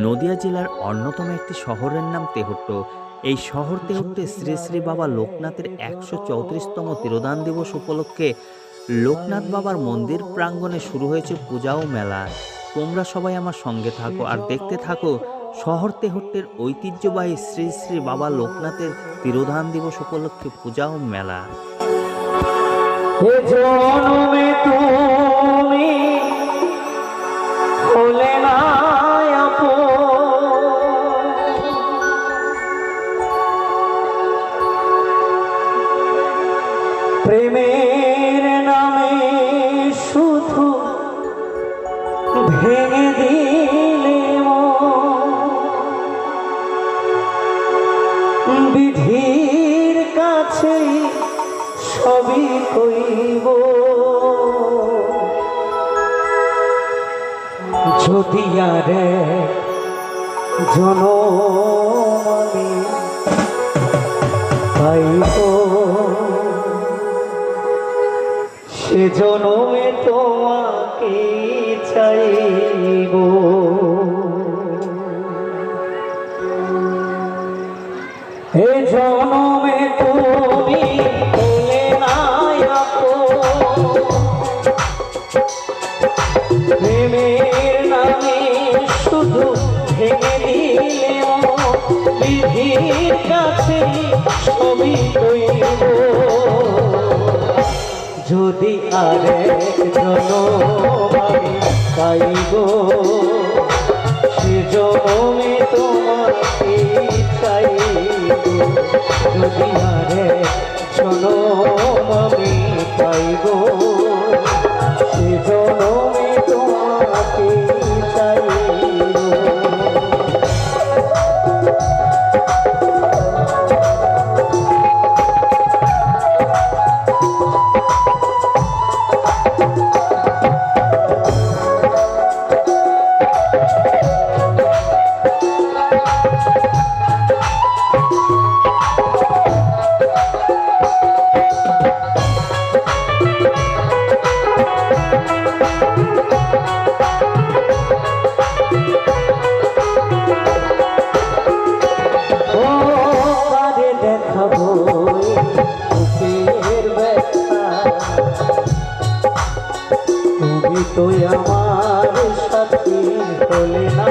নদিয়া জেলার অন্যতম একটি শহরের নাম তেহট্ট। এই শহর তেহট্টে শ্রী শ্রী বাবা লোকনাথের একশো চৌত্রিশতম তিরোদান দিবস উপলক্ষে লোকনাথ বাবার মন্দির প্রাঙ্গণে শুরু হয়েছে পূজা ও মেলা। তোমরা সবাই আমার সঙ্গে থাকো আর দেখতে থাকো শহর তেহট্টের ঐতিহ্যবাহী শ্রী শ্রী বাবা লোকনাথের তিরোধান দিবস উপলক্ষে পূজা ও মেলা। ভেঙে দিলে। বিধির কাছে সবই কইব যদি আর জনমে পাইব সে জনমে তোমাকে চাইব হে জনমে তুমি। প্রেমের নামে শুধু ভেঙে দিলে বিধির কাছে সবই যদি আর জনমামি পাইব সে জনমে চাইব। যদি আরে হলে না।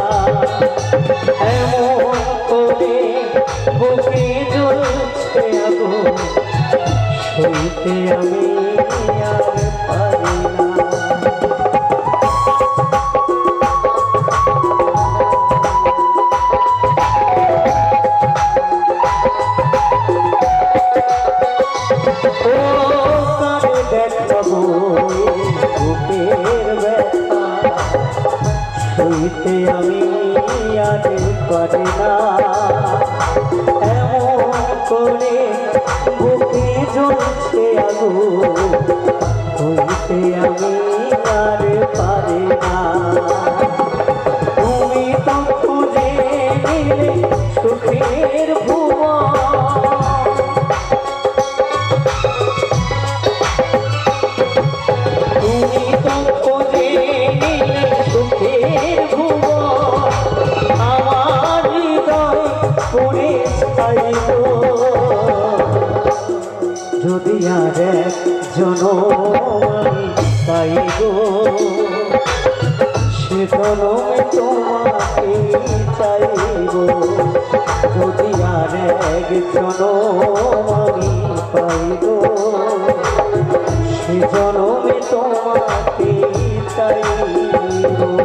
এমন করে বুকে জ্বলছে আগুন সইতে আমি শুইতে আমি আর পারি না। এমন করে বুকে জ্বলছে আগুন হইতে আমি আর পারি না। যদি আর এক জনমানি পাইব সে তোমাকে চাইব যদি আর এক জনমানি পাইব সে জনমে তোমাকে চাইব